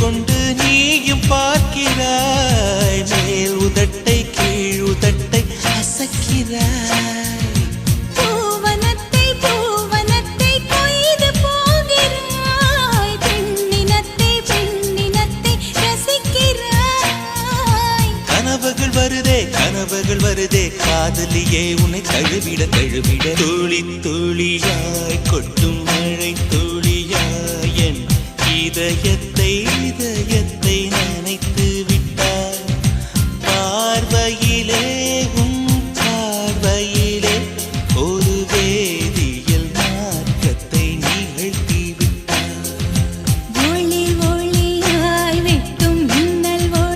கொண்டு நீயும் பார்க்கிறாய். மேல் உதட்டை கீழ் உதட்டை அசக்கிறாய். வருதே கனவுகள் வருதே. காதலியே உன்னை தழுவிட தழுவிட துளி துளியாய் கொட்டும் மழை துளியாய். என் இதயத்தை இதயத்தை நம்பி